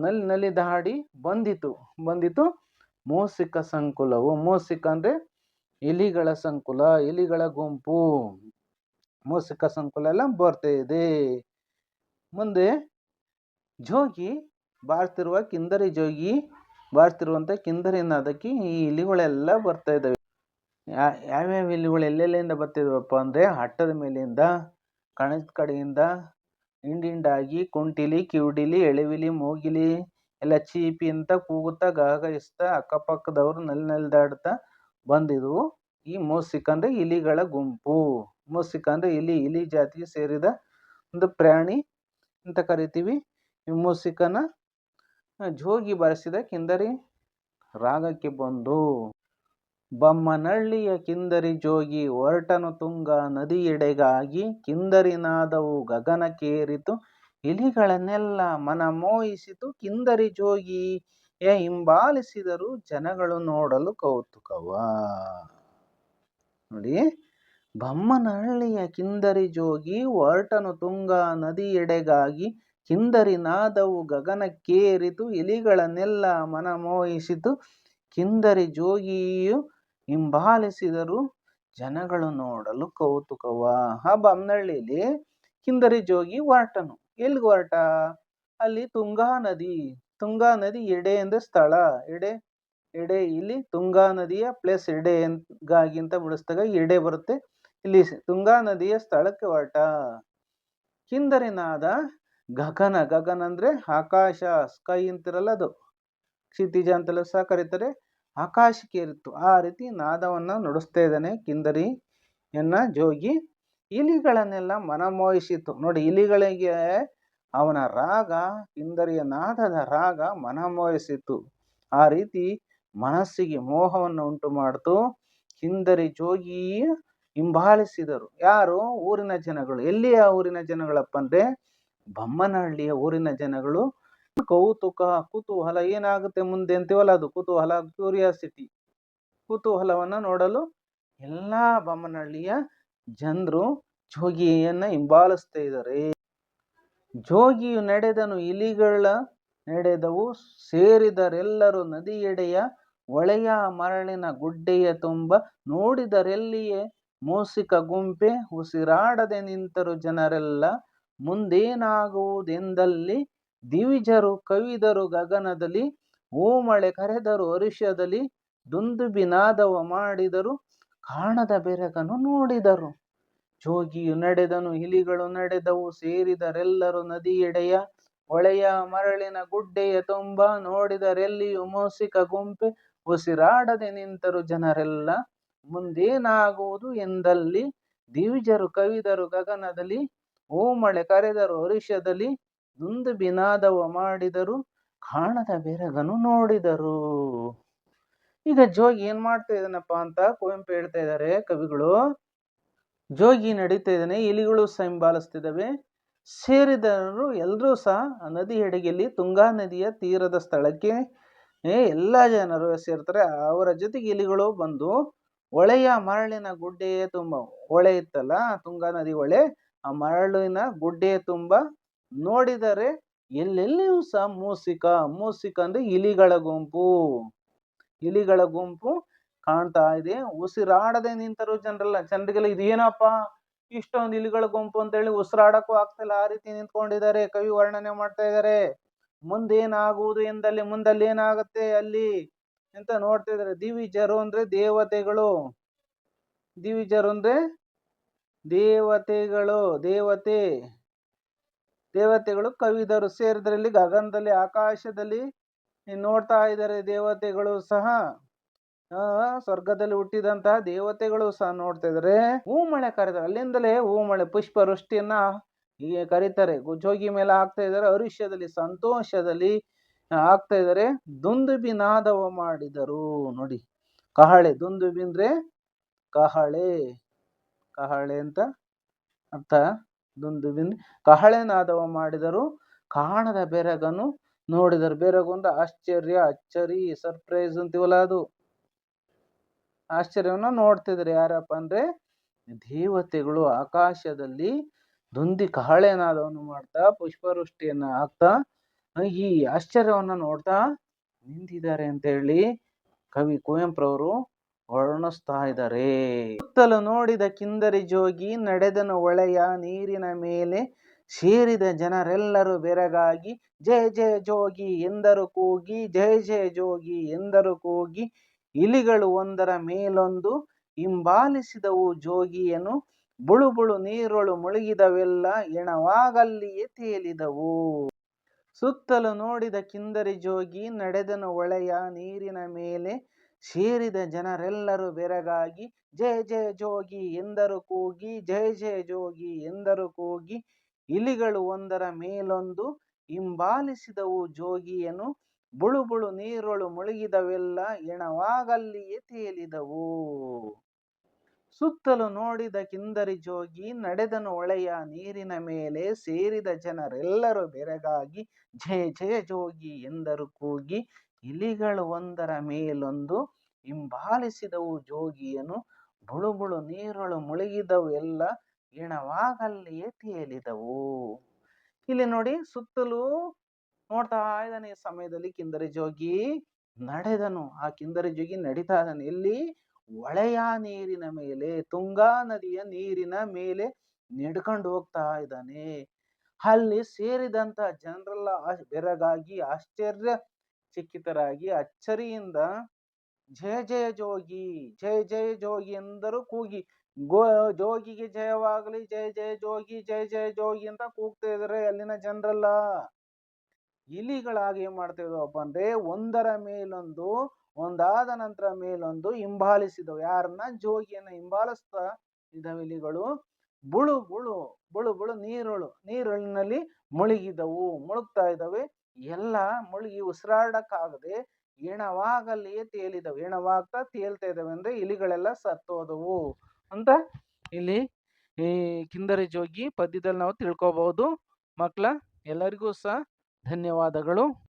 ನಲ್ಲಿ ನಲ್ಲಿ ದಾಡಿ ಬಂದಿತು. ಬಂದಿತು ಮೋಸಿಕ ಸಂಕುಲವು. ಮೋಸಿಕ ಅಂದರೆ ಇಲಿಗಳ ಸಂಕುಲ, ಇಲಿಗಳ ಗುಂಪು. ಮೋಸಿಕ ಸಂಕುಲ ಎಲ್ಲ ಬರ್ತಾ ಇದೆ. ಮುಂದೆ ಜೋಗಿ, ಬಾರ್ತಿರುವ ಕಿಂದರಿ ಜೋಗಿ ಬಾರ್ತಿರುವಂಥ ಕಿಂದರಿನ ಅದಕ್ಕೆ ಈ ಇಲಿಗಳೆಲ್ಲ ಬರ್ತಾ ಇದ್ದಾವೆ. ಯಾವ್ಯಾವ ಇಲಿಗಳು ಎಲ್ಲೆಲ್ಲಿಂದ ಬರ್ತಿದ್ವಪ್ಪ ಅಂದರೆ ಹಟ್ಟದ ಮೇಲಿಂದ, ಕಣದ ಕಡೆಯಿಂದ, ಹಿಂಡಿಂಡಾಗಿ, ಕುಂಟಿಲಿ, ಕಿವುಡಿಲಿ, ಎಳವಿಲಿ, ಮೂಗಿಲಿ, ಎಲ್ಲ ಚೀಪಿ ಅಂತ ಕೂಗುತ್ತಾ, ಗಾಗಯಿಸ್ತಾ, ಅಕ್ಕಪಕ್ಕದವರು ನೆಲ್ ನೆಲ್ದಾಡ್ತಾ ಬಂದಿದ್ವು. ಈ ಮೂಸಿಕ ಅಂದರೆ ಇಲಿಗಳ ಗುಂಪು. ಮೂಸಿಕ ಅಂದರೆ ಇಲಿ ಇಲಿ ಜಾತಿಗೆ ಸೇರಿದ ಒಂದು ಪ್ರಾಣಿ ಅಂತ ಕರಿತೀವಿ. ಈ ಮೂಸಿಕನ ಜೋಗಿ ಬರೆಸಿದ ಕಿಂದರಿ ರಾಗಕ್ಕೆ ಬಂದು, ಬಮ್ಮನಳ್ಳಿಯ ಕಿಂದರಿ ಜೋಗಿ ಹೊರಟನು ತುಂಗ ನದಿಯೆಡೆಗಾಗಿ ಕಿಂದರಿನಾದವು ಗಗನಕ್ಕೇರಿತು ಇಲಿಗಳನ್ನೆಲ್ಲ ಮನ ಮೋಹಿಸಿತು ಕಿಂದರಿ ಜೋಗಿ ಏ ಹಿಂಬಾಲಿಸಿದರು, ಜನಗಳು ನೋಡಲು ಕೌತುಕವ. ನೋಡಿ ಬಮ್ಮನಹಳ್ಳಿಯ ಕಿಂದರಿ ಜೋಗಿ ಹೊರಟನು ತುಂಗ ನದಿಯೆಡೆಗಾಗಿ ಕಿಂದರಿ ನಾದವು ಗಗನಕ್ಕೇರಿತು, ಇಲಿಗಳನ್ನೆಲ್ಲ ಮನಮೋಹಿಸಿತು. ಕಿಂದರಿ ಜೋಗಿಯು ಹಿಂಬಾಲಿಸಿದರು, ಜನಗಳು ನೋಡಲು ಕೌತುಕವ. ಹಬ್ಬ ಬಮ್ಮನಹಳ್ಳಿಲಿ ಕಿಂದರಿ ಜೋಗಿ ಹೊರಟನು. ಎಲ್ಲಿಗೆ ಹೊರಟ? ಅಲ್ಲಿ ತುಂಗಾ ನದಿ ತುಂಗಾ ನದಿ ಎಡೆ ಎಂದು ಸ್ಥಳ. ಎಡೆ ಎಡೆ ಇಲ್ಲಿ ತುಂಗಾ ನದಿಯ ಪ್ಲಸ್ ಎಡೆ ಅಂತ ಬಿಡಿಸಿದಾಗ ಎಡೆ ಬರುತ್ತೆ. ಇಲ್ಲಿ ತುಂಗಾ ನದಿಯ ಸ್ಥಳಕ್ಕೆ ಹೊರಟ. ಕಿಂದರಿನಾದ ಗಗನ ಗಗನ ಅಂದರೆ ಆಕಾಶ ಸ್ಕೈ ಅಂತಿರಲ್ಲ ಅದು. ಕ್ಷಿತಿಜ ಅಂತೆಲ್ಲ ಸಹ ಕರೀತಾರೆ. ಆಕಾಶಕ್ಕೆ ಏರಿತ್ತು ಆ ರೀತಿ ನಾದವನ್ನು ನುಡಿಸ್ತಾ ಇದ್ದಾನೆ ಕಿಂದರಿ ಎನ್ನ ಜೋಗಿ. ಇಲಿಗಳನ್ನೆಲ್ಲ ಮನಮೋಹಿಸಿತು ನೋಡಿ, ಇಲಿಗಳಿಗೆ ಅವನ ರಾಗ, ಕಿಂದರಿಯ ನಾದದ ರಾಗ ಮನಮೋಹಿಸಿತು ಆ ರೀತಿ ಮನಸ್ಸಿಗೆ ಮೋಹವನ್ನು ಉಂಟು ಮಾಡಿತು. ಕಿಂದರಿ ಜೋಗಿ ಹಿಂಬಾಲಿಸಿದರು. ಯಾರು? ಊರಿನ ಜನಗಳು. ಎಲ್ಲಿಯ ಊರಿನ ಜನಗಳಪ್ಪ ಅಂದ್ರೆ ಬಮ್ಮನಹಳ್ಳಿಯ ಊರಿನ ಜನಗಳು ಕೌತುಕ, ಕುತೂಹಲ ಏನಾಗುತ್ತೆ ಮುಂದೆ ಅಂತೀವಲ್ಲ ಅದು? ಕುತೂಹಲ ಕ್ಯೂರಿಯಾಸಿಟಿ ಕುತೂಹಲವನ್ನು ನೋಡಲು ಎಲ್ಲಾ ಬಮ್ಮನಹಳ್ಳಿಯ ಜನರು ಜೋಗಿಯನ್ನ ಹಿಂಬಾಲಿಸ್ತಾ ಇದ್ದಾರೆ ಜೋಗಿಯು ನಡೆದನು, ಇಲಿಗಳ ನಡೆದವು, ಸೇರಿದರೆಲ್ಲರೂ ನದಿಯೆಡೆಯ ಒಳೆಯ ಮರಳಿನ ಗುಡ್ಡೆಯ ತುಂಬ ನೋಡಿದರೆಲ್ಲಿಯೇ ಮೂಸಿಕ ಗುಂಪೆ ಉಸಿರಾಡದೆ ನಿಂತರು ಜನರೆಲ್ಲ ಮುಂದೇನಾಗುವುದೆಂದಲ್ಲಿ ದಿವಿಜರು ಕವಿದರು ಗಗನದಲ್ಲಿ ಓಮಳೆ ಕರೆದರು ಅರಿಷದಲ್ಲಿ ದುಂದುಬಿನಾದವ ಮಾಡಿದರು ಕಾಣದ ಬೆರಗನು ನೋಡಿದರು. ಜೋಗಿಯು ನಡೆದನು, ಇಲಿಗಳು ನಡೆದವು, ಸೇರಿದರೆಲ್ಲರೂ ನದಿಯೆಡೆಯ ಹೊಳೆಯ ಮರಳಿನ ಗುಡ್ಡೆಯ ತುಂಬ ನೋಡಿದರೆಲ್ಲಿಯೂ ಮೋಸಿಕ ಗುಂಪೆ ಉಸಿರಾಡದೆ ನಿಂತರು ಜನರೆಲ್ಲ. ಮುಂದೇನಾಗುವುದು ಎಂದಲ್ಲಿ ದಿವಿಜರು ಕವಿದರು ಗಗನದಲ್ಲಿ ಓಮಳೆ ಕರೆದರು ಹರಿಷದಲ್ಲಿ ದುಂದು ಬಿನಾದವ ಮಾಡಿದರು, ಕಾಣದ ಬೆರಗನು ನೋಡಿದರು. ಈಗ ಜೋಗಿ ಏನ್ ಮಾಡ್ತಾ ಇದ್ದಾನಪ್ಪ ಅಂತ ಕುವೆಂಪು ಹೇಳ್ತಾ ಇದ್ದಾರೆ, ಕವಿಗಳು. ಜೋಗಿ ನಡೀತಾ ಇದ್ದಾನೆ, ಇಲಿಗಳು ಸಂಬಾಲಿಸ್ತಿದ್ದಾವೆ. ಸೇರಿದವರು ಎಲ್ಲರೂ ಸಹ ನದಿ ಹೆಡಿಗೆಯಲ್ಲಿ ತುಂಗಾ ನದಿಯ ತೀರದ ಸ್ಥಳಕ್ಕೆ ಎಲ್ಲ ಜನರು ಸೇರ್ತಾರೆ. ಅವರ ಜೊತೆಗೆ ಇಲಿಗಳು ಬಂದು ಹೊಳೆಯ ಮರಳಿನ ಗುಡ್ಡೆಯೇ ತುಂಬ ಹೊಳೆ ಇತ್ತಲ್ಲ ತುಂಗಾ ನದಿ ಹೊಳೆ ಆ ಮರಳಿನ ಗುಡ್ಡೆ ತುಂಬ ನೋಡಿದರೆ ಎಲ್ಲೆಲ್ಲಿಯೂ ಸಹ ಮೂಸಿಕ ಮೂಸಿಕ ಅಂದ್ರೆ ಇಲಿಗಳ ಗುಂಪು. ಇಲಿಗಳ ಗುಂಪು ಕಾಣ್ತಾ ಇದೆ. ಉಸಿರಾಡದೆ ನಿಂತರು ಜನರಲ್ಲ, ಜನರಿಗೆಲ್ಲ ಇದೇನಪ್ಪ ಇಷ್ಟೊಂದು ಇಲಿಗಳ ಗುಂಪು ಅಂತ ಹೇಳಿ ಉಸಿರಾಡಕ್ಕೂ ಆಗ್ತಿಲ್ಲ. ಆ ರೀತಿ ನಿಂತ್ಕೊಂಡಿದ್ದಾರೆ, ಕವಿ ವರ್ಣನೆ ಮಾಡ್ತಾ ಇದ್ದಾರೆ. ಮುಂದೇನಾಗುವುದು ಎಂದಲ್ಲಿ, ಮುಂದಲ್ಲಿ ಏನಾಗುತ್ತೆ ಅಲ್ಲಿ ಅಂತ ನೋಡ್ತಾ ಇದ್ದಾರೆ. ದಿವಿಜರು ಅಂದ್ರೆ ದೇವತೆಗಳು. ದಿವಿಜರು ಅಂದ್ರೆ ದೇವತೆಗಳು, ದೇವತೆ, ದೇವತೆಗಳು ಕವಿದರು ಸೇರಿದ್ರಲ್ಲಿ ಗಗನದಲ್ಲಿ, ಆಕಾಶದಲ್ಲಿ ನೋಡ್ತಾ ಇದ್ದಾರೆ ದೇವತೆಗಳು ಸಹ ಸ್ವರ್ಗದಲ್ಲಿ ಹುಟ್ಟಿದಂತಹ ದೇವತೆಗಳು ಸಹ ನೋಡ್ತಾ ಇದ್ದಾರೆ ಹೂ ಮಳೆ ಕರೀತಾರೆ ಅಲ್ಲಿಂದಲೇ ಹೂಮಳೆ ಪುಷ್ಪ ವೃಷ್ಟಿಯನ್ನ ಹೀಗೆ ಕರೀತಾರೆ. ಗುಜೋಗಿ ಮೇಲೆ ಆಗ್ತಾ ಇದ್ದಾರೆ ಅರುಷ್ಯದಲ್ಲಿ ಸಂತೋಷದಲ್ಲಿ ಆಗ್ತಾ ಇದ್ದಾರೆ. ದುಂದುಬಿ ನಾದವ ಮಾಡಿದರು. ನೋಡಿ, ಕಹಳೆ ದುಂದುಬಿ ಅಂದ್ರೆ ಕಹಳೆ. ಕಹಳೆ ಅಂತ ಅರ್ಥ? ದುಂದುಬಿನ್ ಕಹಳೆ ನಾದವ ಮಾಡಿದರು ಕಾಣದ ಬೆರಗನು ನೋಡಿದರು. ಬೆರಗೊಂದು ಆಶ್ಚರ್ಯ, ಅಚ್ಚರಿ ಸರ್ಪ್ರೈಸ್ ಅಂತೀವಲ್ಲ ಅದು. ಆಶ್ಚರ್ಯವನ್ನ ನೋಡ್ತಿದ್ರು ಯಾರಪ್ಪ ಅಂದ್ರೆ ದೇವತೆಗಳು ಆಕಾಶದಲ್ಲಿ ದುಂದಿ ಕಹಳೆನಾದವನ್ನು ಮಾಡ್ತಾ ಪುಷ್ಪವೃಷ್ಟಿಯನ್ನ ಹಾಕ್ತಾ ಈ ಆಶ್ಚರ್ಯವನ್ನ ನೋಡ್ತಾ ನಿಂತಿದ್ದಾರೆ ಅಂತ ಹೇಳಿ ಕವಿ ಕುವೆಂಪುರವರು ವರ್ಣಿಸ್ತಾ ಇದ್ದಾರೆ ಸುತ್ತಲೂ ನೋಡಿದ ಕಿಂದರಿ ಜೋಗಿ ನಡೆದನು ಒಳೆಯ ನೀರಿನ ಮೇಲೆ ಸೇರಿದ ಜನರೆಲ್ಲರೂ ಬೆರಗಾಗಿ ಜಯ ಜಯ ಜೋಗಿ ಎಂದರು ಕೂಗಿ ಜಯ ಜಯ ಜೋಗಿ ಎಂದರು ಕೂಗಿ, ಇಲಿಗಳು ಒಂದರ ಮೇಲೊಂದು ಹಿಂಬಾಲಿಸಿದವು ಜೋಗಿಯನು ಬುಳು ಬುಳು ನೀರೊಳು ಮುಳುಗಿದವೆಲ್ಲ ಎಣವಾಗಲ್ಲಿಯೇ ತೇಲಿದವು. ಸುತ್ತಲೂ ನೋಡಿದ ಕಿಂದರಿ ಜೋಗಿ ನಡೆದನು ಒಳೆಯ ನೀರಿನ ಮೇಲೆ ಸೇರಿದ ಜನರೆಲ್ಲರೂ ಬೆರಗಾಗಿ ಜಯ ಜಯ ಜೋಗಿ ಎಂದರು ಕೂಗಿ ಜಯ ಜಯ ಜೋಗಿ ಎಂದರು ಕೂಗಿ, ಇಲಿಗಳು ಒಂದರ ಮೇಲೊಂದು ಹಿಂಬಾಲಿಸಿದವು ಜೋಗಿಯನು ಬುಳು ಬುಳು ನೀರೊಳು ಮುಳುಗಿದವೆಲ್ಲ ಎಣವಾಗಲ್ಲಿಯೇ ತೇಲಿದವು. ಸುತ್ತಲೂ ನೋಡಿದ ಕಿಂದರಿ ಜೋಗಿ, ನಡೆದನು ಒಳೆಯ ನೀರಿನ ಮೇಲೆ ಸೇರಿದ ಜನರೆಲ್ಲರೂ ಬೆರಗಾಗಿ ಜಯ ಜಯ ಜೋಗಿ ಎಂದರು ಕೂಗಿ, ಇಲಿಗಳು ಒಂದರ ಮೇಲೊಂದು ಹಿಂಬಾಲಿಸಿದವು ಜೋಗಿಯನು. ಬುಳು ಬುಳು ನೀರೊಳು ಮುಳುಗಿದವು ಎಲ್ಲ ಇಣವಾಗಲ್ಲಿಯೇ ತೇಲಿದವು. ಇಲ್ಲಿ ನೋಡಿ ಸುತ್ತಲೂ ನೋಡ್ತಾ ಇದ್ದಾನೆ ಸಮಯದಲ್ಲಿ ಕಿಂದರಿ ಜೋಗಿ. ನಡೆದನು. ಆ ಕಿಂದರಿ ಜೋಗಿ ನಡೀತಾ ಇದ್ದಾನೆ. ಎಲ್ಲಿ ಒಳೆಯ ನೀರಿನ ಮೇಲೆ, ತುಂಗಾ ನದಿಯ ನೀರಿನ ಮೇಲೆ ನಡ್ಕೊಂಡು ಹೋಗ್ತಾ ಇದ್ದಾನೆ. ಅಲ್ಲಿ ಸೇರಿದಂತ ಜನರೆಲ್ಲ ಬೆರಗಾಗಿ ಆಶ್ಚರ್ಯ ಚಕಿತರಾಗಿ ಅಚ್ಚರಿಯಿಂದ ಜಯ ಜಯ ಜೋಗಿ, ಜಯ ಜಯ ಜೋಗಿ ಎಂದರು ಕೂಗಿ. ಗೋ ಜೋಗಿಗೆ ಜಯವಾಗಲಿ, ಜಯ ಜಯ ಜೋಗಿ, ಜಯ ಜಯ ಜೋಗಿ ಅಂತ ಕೂಗ್ತಾ ಇದಾರೆ ಅಲ್ಲಿನ ಜನರೆಲ್ಲ. ಇಲಿಗಳಾಗಿ ಏನ್ ಮಾಡ್ತಾ ಅಂದ್ರೆ ಒಂದರ ಮೇಲೊಂದು, ಒಂದಾದ ನಂತರ ಮೇಲೊಂದು ಹಿಂಬಾಲಿಸಿದವು. ಯಾರನ್ನ? ಜೋಗಿಯನ್ನ ಹಿಂಬಾಲಿಸ್ತಾ ಇದಾವೆ ಇಲಿಗಳು. ಬುಳು ಬುಳು ಬುಳು ಬುಳು ನೀರುಳು, ನೀರುಳಿನಲ್ಲಿ ಮುಳುಗಿದವು, ಮುಳುಗ್ತಾ ಇದ್ದಾವೆ. ಎಲ್ಲ ಮುಳುಗಿ ಉಸಿರಾಡಕ್ಕಾಗದೆ ಎಣವಾಗಲ್ಲಿಯೇ ತೇಲಿದವು ಎಣವಾಗ್ತಾ ತೇಲ್ತಾ ಇದಾವೆ ಅಂದ್ರೆ ಇಲಿಗಳೆಲ್ಲ ಸತ್ತೋದವು ಅಂತ ಇಲ್ಲಿ ಈ ಕಿಂದರಿ ಜೋಗಿ ಪದ್ಯದಲ್ಲಿ ನಾವು ತಿಳ್ಕೊಬಹುದು. ಮಕ್ಕಳ ಎಲ್ಲರಿಗೂ ಸಹ ಧನ್ಯವಾದಗಳು.